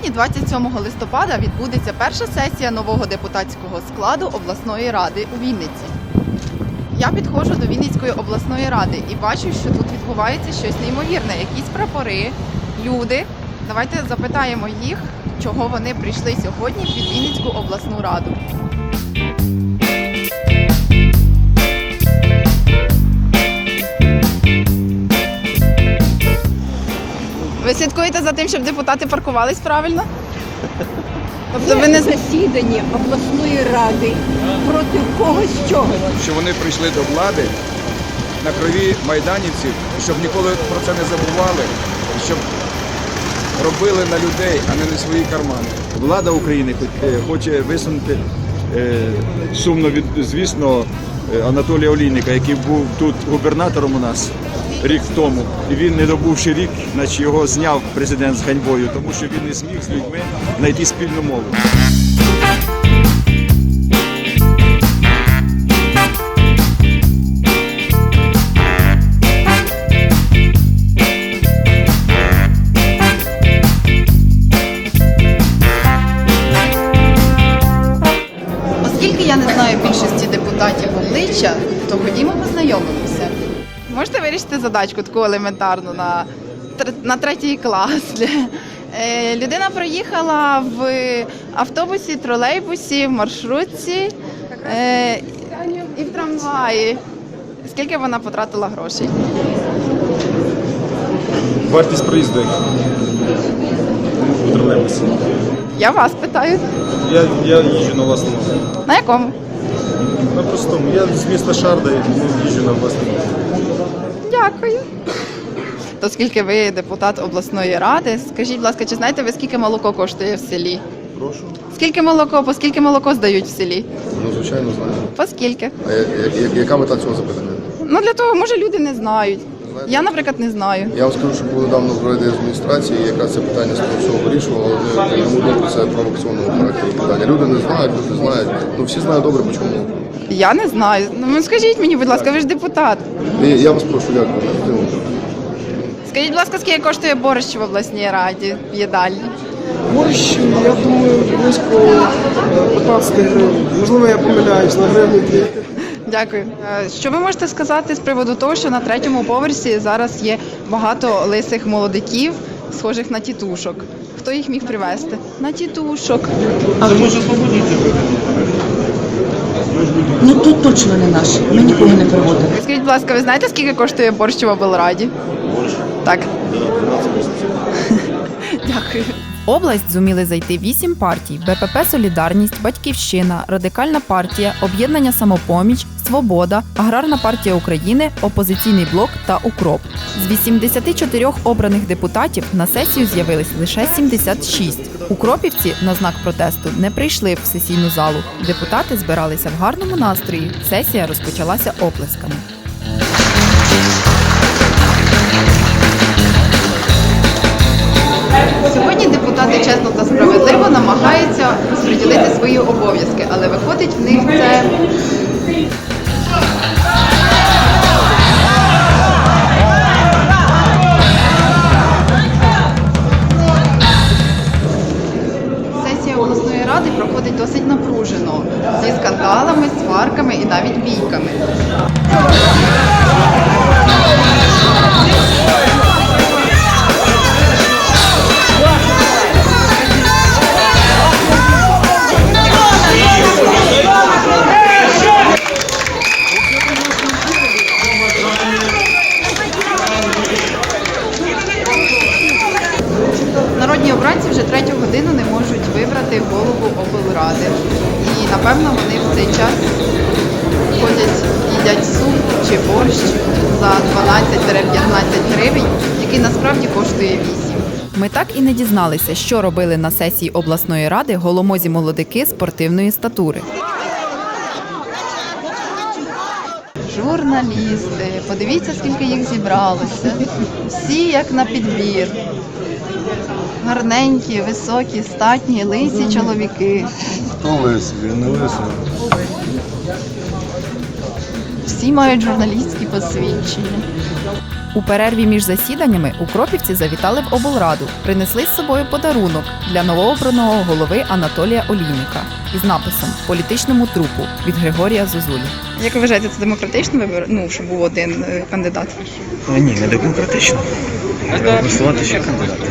Сьогодні, 27 листопада, відбудеться перша сесія нового депутатського складу обласної ради у Вінниці. Я підходжу до Вінницької обласної ради і бачу, що тут відбувається щось неймовірне. Якісь прапори, люди. Давайте запитаємо їх, чого вони прийшли сьогодні під Вінницьку обласну раду. Ви слідкуєте за тим, щоб депутати паркувались правильно? Тобто ви не засіданні обласної ради проти когось чого. що вони прийшли до влади на крові майданівців, щоб ніколи про це не забували, щоб робили на людей, а не на свої кармани. Влада України е, хоче висунути е, сумно від звісно е, Анатолія Олійника, який був тут губернатором у нас рік тому, і він, не добувши рік, наче його зняв президент з ганьбою, тому що він не зміг з людьми знайти спільну мову. Я не знаю більшості депутатів обличчя, то ходімо познайомимося. Можете вирішити задачку таку елементарну на, на третій клас. Е, Людина проїхала в автобусі, тролейбусі, в маршрутці е, і в трамваї. Скільки вона потратила грошей? Вартість проїзду у тролейбусі. Я вас питаю. Я, я їжджу на власному. На якому? На простому. Я з міста Шарда їжджу на власному. Дякую. То скільки ви депутат обласної ради, скажіть, будь ласка, чи знаєте ви, скільки молоко коштує в селі? Прошу. Скільки молоко, по скільки молоко здають в селі? Ну, звичайно, знаю. По скільки? А я- я- я- яка мета цього запитання? Ну для того, може, люди не знають. Я, наприклад, не знаю. Я вам скажу, що були давно в раді адміністрації, яка це питання з того всього вирішувала, але на мою думку, це провокаційного характеру питання. Люди не знають, люди знають. Ну всі знають добре, по чому. Я не знаю. Ну скажіть мені, будь ласка, ви ж депутат. Я вас прошу, дякую. Скажіть, будь ласка, скільки коштує борщ в обласній раді в їдальні? Борщ, я думаю, близько е, 15 гривень. Можливо, я помиляюсь на гривні дві. Дякую. Е, Що ви можете сказати з приводу того, що на третьому поверсі зараз є багато лисих молодиків, схожих на тітушок? Хто їх міг привезти? На тітушок. Ну тут точно не наш. Ми нікого не приводимо. Скажіть, будь ласка, ви знаєте, скільки коштує борщ в облраді? Борщ? Так. Дякую. Область зуміли зайти вісім партій: БПП Солідарність, Батьківщина, Радикальна партія, Об'єднання Самопоміч, Свобода, Аграрна партія України, Опозиційний блок та Укроп. З 84 обраних депутатів на сесію з'явились лише 76. Укропівці на знак протесту не прийшли в сесійну залу. Депутати збиралися в гарному настрої. Сесія розпочалася оплесками. Сьогодні депутати чесно та справедливо намагаються розподілити свої обов'язки, але виходить в них це. Вони в цей час ходять, їдять суп чи борщ за 12-15 гривень, який насправді коштує 8. Ми так і не дізналися, що робили на сесії обласної ради голомозі молодики спортивної статури. Журналісти, подивіться, скільки їх зібралося. Всі як на підбір. Гарненькі, високі, статні, лисі чоловіки. Хто лисий, він не лисий. Всі мають журналістські посвідчення. У перерві між засіданнями укропівці завітали в облраду, принесли з собою подарунок для новообраного голови Анатолія Олійника із написом Політичному трупу від Григорія Зозулі. Як ви вважаєте, це демократичний вибір? Ну, щоб був один е, кандидат? А, ні, не демократично. Треба висувати ще кандидата.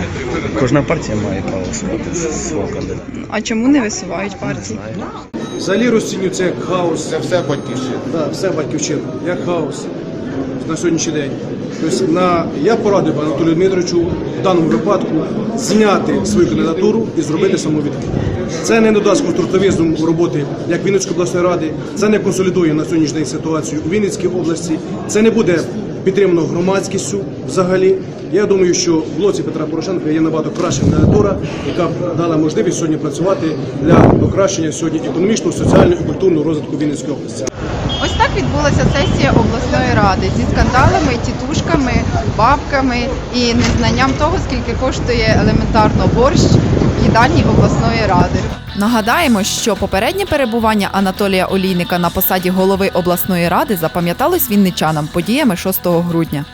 Кожна партія має право висувати свого кандидата. А чому не висувають партії? Взагалі розцінюю це як хаос. Це все батьківщина. Да, все батьківщина, як хаос на сьогоднішній день. Тобто на, я порадив Анатолію Дмитровичу в даному випадку зняти свою кандидатуру і зробити самовідхід. Це не додасть конструктивізму роботи як Вінницької обласної ради, це не консолідує на сьогоднішній день ситуацію у Вінницькій області, це не буде підтримано громадськістю взагалі. Я думаю, що в блоці Петра Порошенка є набагато краща кандидатура, яка б дала можливість сьогодні працювати для покращення сьогодні економічного, соціального і культурного розвитку Вінницької області. Ось так відбулася сесія обласної ради зі скандалами, тітушками, бабками і незнанням того, скільки коштує елементарно борщ в їдальні обласної ради. Нагадаємо, що попереднє перебування Анатолія Олійника на посаді голови обласної ради запам'яталось вінничанам подіями 6 грудня.